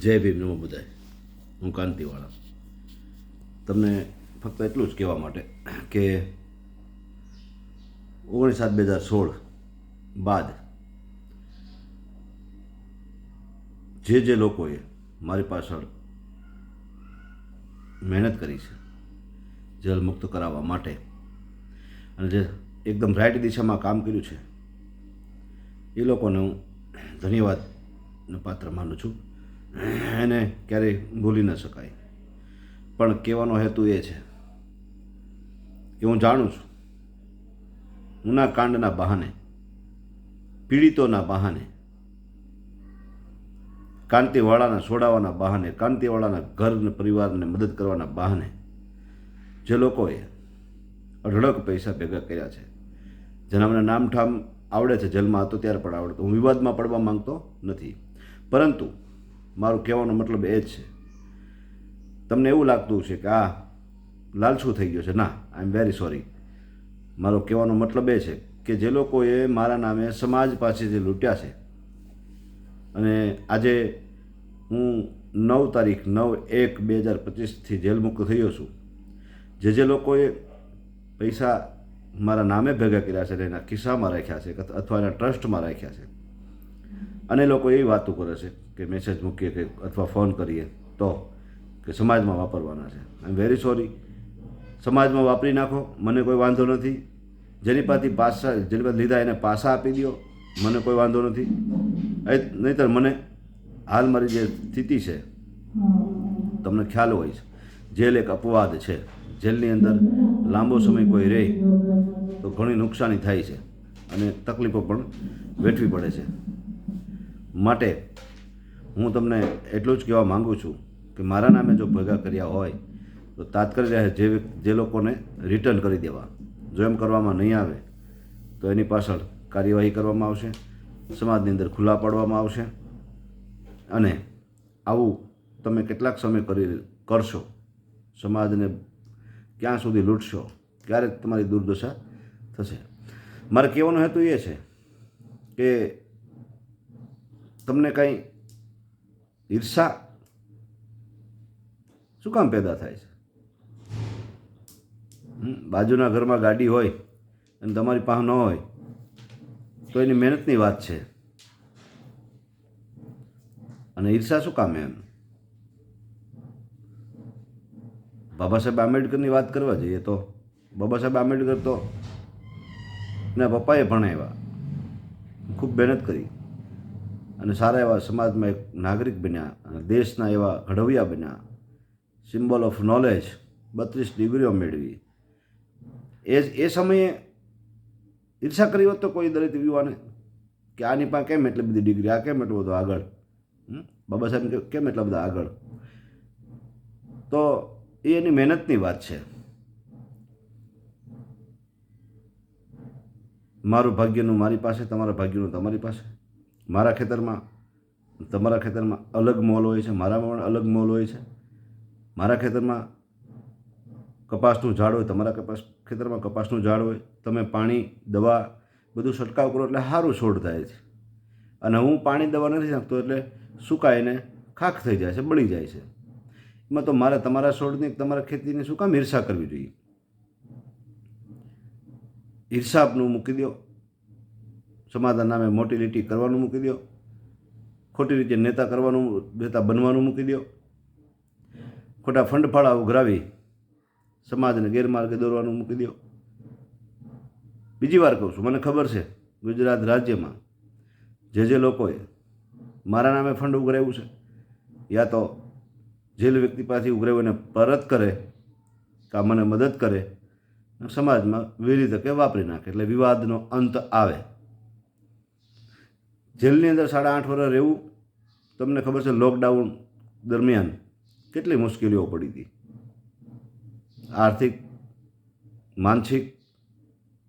જય ભીમ નમો બધાય. હું કાંતિવાળા. તમને ફક્ત એટલું જ કહેવા માટે કે ઓગણીસ સાત બે હજાર સોળ બાદ જે જે લોકોએ મારી પાછળ મહેનત કરી છે, જલ મુક્ત કરાવવા માટે અને જે એકદમ રાઈટ દિશામાં કામ કર્યું છે, એ લોકોને હું ધન્યવાદનો પાત્ર માનું છું. એને ક્યારેય ભૂલી ન શકાય. પણ કહેવાનો હેતુ એ છે કે હું જાણું છું, ઉના કાંડના બહાને, પીડિતોના બહાને, કાંતિવાળાના છોડાવવાના બહાને, કાંતિવાળાના ઘરને, પરિવારને મદદ કરવાના બહાને, જે લોકોએ અઢળક પૈસા ભેગા કર્યા છે, જેના મને નામઠામ આવડે છે, જેલમાં હતો ત્યારે પણ આવડતો. હું વિવાદમાં પડવા માંગતો નથી. પરંતુ મારું કહેવાનો મતલબ એ જ છે. તમને એવું લાગતું છે કે આ લાલછું થઈ ગયો છે. ના આઈ એમ વેરી સોરી મારો કહેવાનો મતલબ એ છે કે જે લોકોએ મારા નામે સમાજ પાસે જે લૂંટ્યા છે, અને આજે હું નવ તારીખ, નવ એક બે હજાર પચીસથી જેલ મુક્ત થયો છું. જે જે લોકોએ પૈસા મારા નામે ભેગા કર્યા છે એના ખિસ્સામાં રાખ્યા છે, અથવા એના ટ્રસ્ટમાં રાખ્યા છે અને લોકો એવી વાતો કરે છે કે મેસેજ મૂકીએ કે અથવા ફોન કરીએ તો કે સમાજમાં વાપરવાના છે. આઈ એમ વેરી સોરી સમાજમાં વાપરી નાખો, મને કોઈ વાંધો નથી. જેની પાસેથી પાસા, જેની પાસે લીધા એને પાસા આપી દો મને કોઈ વાંધો નથી. નહીંતર મને હાલ મારી જે સ્થિતિ છે, તમને ખ્યાલ હોય છે, જેલ એક અપવાદ છે. જેલની અંદર લાંબો સમય કોઈ રહે તો ઘણી નુકસાની થાય છે અને તકલીફો પણ વેઠવી પડે છે. માટે હું તમને એટલું જ કહેવા માગું છું કે મારા નામે જો ભેગા કર્યા હોય, તો તાત્કાલિક જે જે લોકોને રિટર્ન કરી દેવા. જો એમ કરવામાં નહીં આવે, તો એની પાછળ કાર્યવાહી કરવામાં આવશે, સમાજની અંદર ખુલ્લા પાડવામાં આવશે અને આવું તમે કેટલાક સમય કરી કરશો, સમાજને ક્યાં સુધી લૂંટશો, ક્યારે તમારી દુર્દશા થશે? મારે કહેવાનો હેતુ એ છે કે તમને કંઈ ઈર્ષા? શું કામ પેદા થાય છે? બાજુના ઘરમાં ગાડી હોય અને તમારી પાસે ન હોય, તો એની મહેનતની વાત છે. અને ઈર્ષા શું કામ એમ? બાબા સાહેબ આંબેડકરની વાત કરવા જઈએ તો? બાબા સાહેબ આંબેડકર તો એના પપ્પાએ ભણાવ્યા. ખૂબ મહેનત કરી. અને સારા એવા સમાજમાં એક નાગરિક બન્યા અને દેશના એવા ઘડવૈયા બન્યા. સિમ્બોલ ઓફ નોલેજ બત્રીસ ડિગ્રીઓ મેળવી. એ એ સમયે ઈર્ષા કરી હોત તો કોઈ દલિત યુવાને કે આની પાસે કેમ એટલી બધી ડિગ્રી, આ કેમ એટલું બધું આગળ? બાબા સાહેબ કેમ એટલા બધા આગળ? તો એ એની મહેનતની વાત છે. મારું ભાગ્યનું મારી પાસે, તમારા ભાગ્યનું તમારી પાસે. મારા ખેતરમાં, તમારા ખેતરમાં અલગ મોલ હોય છે, મારામાં પણ અલગ મોલ હોય છે. મારા ખેતરમાં કપાસનું ઝાડ હોય, તમારા કપાસ ખેતરમાં કપાસનું ઝાડ હોય, તમે પાણી, દવા બધું છંટકાવ કરો એટલે સારું છોડ થાય છે. અને હું પાણી, દવા નથી નાખતો એટલે સુકાઈને ખાખ થઈ જાય છે, બળી જાય છે. એમાં તો મારે તમારા છોડની, તમારા ખેતીની શું કામ ઈર્ષા કરવી જોઈએ? ઈર્ષાનું મૂકી દો. સમાધાન નામે મોટી લીટી કરવાનું મૂકી દો. ખોટી રીતે નેતા કરવાનું, નેતા બનવાનું મૂકી દો. ખોટા ફંડફાળા ઉઘરાવી સમાજને ગેરમાર્ગે દોરવાનું મૂકી દો. બીજી વાર કહું છું, મને ખબર છે, ગુજરાત રાજ્યમાં જે જે લોકોએ મારા નામે ફંડ ઉઘરાવ્યું છે, યા તો જેલ વ્યક્તિ પાસે ઉઘરાવ્યું અને પરત કરે, કા મને મદદ કરે સમાજમાં વિવિધ તકે વાપરી નાખે, એટલે વિવાદનો અંત આવે. જેલની અંદર સાડા આઠ વર્ષ રહેવું, તમને ખબર છે લોકડાઉન દરમિયાન કેટલી મુશ્કેલીઓ પડી હતી. આર્થિક, માનસિક,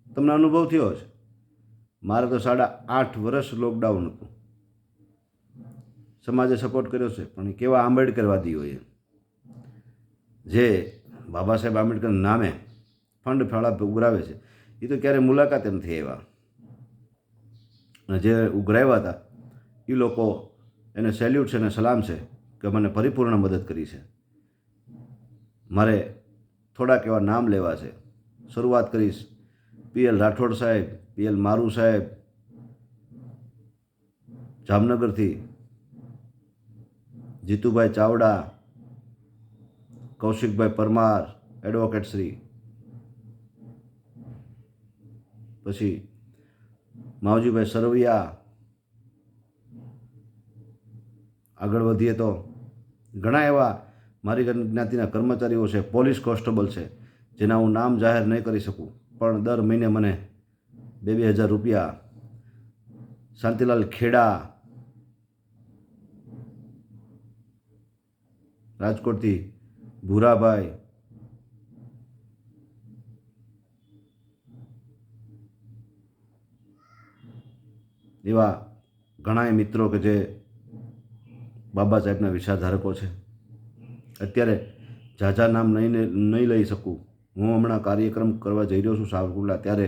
તમને અનુભવ થયો છે મારે તો સાડા આઠ વર્ષ લોકડાઉન હતું. સમાજે સપોર્ટ કર્યો છે, પણ કેવા હોય જે બાબા સાહેબ આંબેડકર નામે ફંડ ફાળા ઉગરાવે છે, એ તો ક્યારે એમ થઈ આવ્યા. જે ઉઘરાવ્યા હતા, એ લોકો એને સેલ્યુટ છે અને સલામ છે કે મને પરિપૂર્ણ મદદ કરી છે. મારે થોડાક એવા નામ લેવા છે. શરૂઆત કરીશ પીએલ રાઠોડ સાહેબ, પીએલ મારુ સાહેબ, જામનગરથી જીતુભાઈ ચાવડા, કૌશિકભાઈ પરમાર એડવોકેટ શ્રી. પછી માવજીભાઈ સરવૈયા, આગળ વધીએ તો ઘણા એવા મારી જ્ઞાતિના કર્મચારીઓ છે, પોલીસ કોન્સ્ટેબલ છે, જેના હું નામ જાહેર નહીં કરી શકું, પણ દર મહિને મને બે બે હજાર રૂપિયા શાંતિલાલ ખેડા, રાજકોટથી ભૂરાભાઈ એવા ઘણાય મિત્રો કે જે બાબા સાહેબના વિચારધારકો છે. અત્યારે ઝાઝા નામ નહીં નહીં લઈ શકું. હું હમણાં કાર્યક્રમ કરવા જઈ રહ્યો છું સાવરકુંડલા, ત્યારે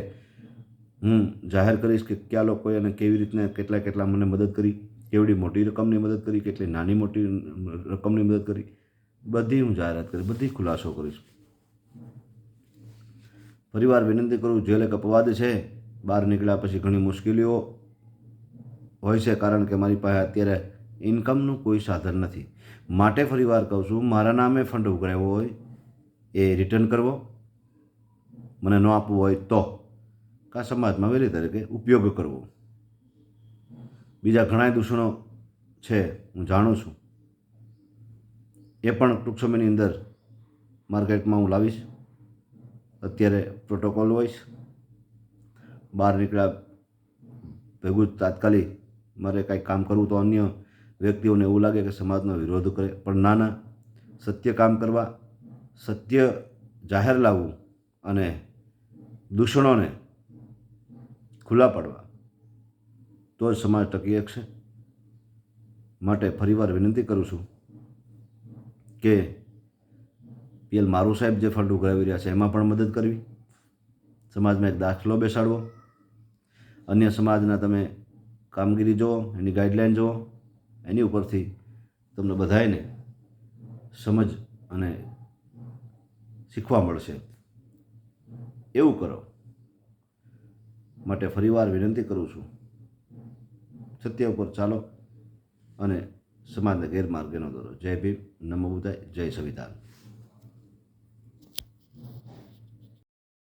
હું જાહેર કરીશ કે કયા લોકોએ અને કેવી રીતના કેટલા કેટલા મને મદદ કરી, કેવડી મોટી રકમની મદદ કરી, કેટલી નાની મોટી રકમની મદદ કરી, બધી હું જાહેરાત કરીશ બધી ખુલાસો કરીશ. ફરીવાર વિનંતી કરું, જેલ એક અપવાદ છે, બહાર નીકળ્યા પછી ઘણી મુશ્કેલીઓ હોય છે કારણ કે મારી પાસે અત્યારે ઇન્કમનું કોઈ સાધન નથી. માટે ફરીવાર કહું છું, મારા નામે ફંડ ઉઘરાવ્યો હોય, એ રિટર્ન કરવો. મને ન આપવું હોય તો કા સમાજમાં વહેલી તરીકે ઉપયોગ કરવો. બીજા ઘણા દૂષણો છે, હું જાણું છું. એ પણ ટૂંક સમયની અંદર માર્કેટમાં હું લાવીશ. અત્યારે પ્રોટોકોલ હોઈશ બહાર નીકળ્યા ભેગું તાત્કાલિક મારે કાંઈ કામ કરવું તો અન્ય વ્યક્તિઓને એવું લાગે કે સમાજનો વિરોધ કરે. પણ ના ના. સત્ય કામ કરવા, સત્ય જાહેર લાવવું અને દૂષણોને ખુલ્લા પાડવા, તો જ સમાજ ટકી શકશે. માટે ફરીવાર વિનંતી કરું છું કે પીએલ મારું સાહેબ જે ફંડ ઉઘરાવી રહ્યા છે, એમાં પણ મદદ કરવી. સમાજમાં એક દાખલો બેસાડવો. અન્ય સમાજના તમે કામગીરી જુઓ, એની ગાઈડલાઇન જુઓ, એની ઉપરથી તમને બધાને સમજ અને શીખવા મળશે. એવું કરો. માટે ફરીવાર વિનંતી કરું છું. સત્ય ઉપર ચાલો અને સમાજને ગેરમાર્ગે ન દોરો. જય ભીમ. નમો બુદ્ધાય. જય સંવિધાન.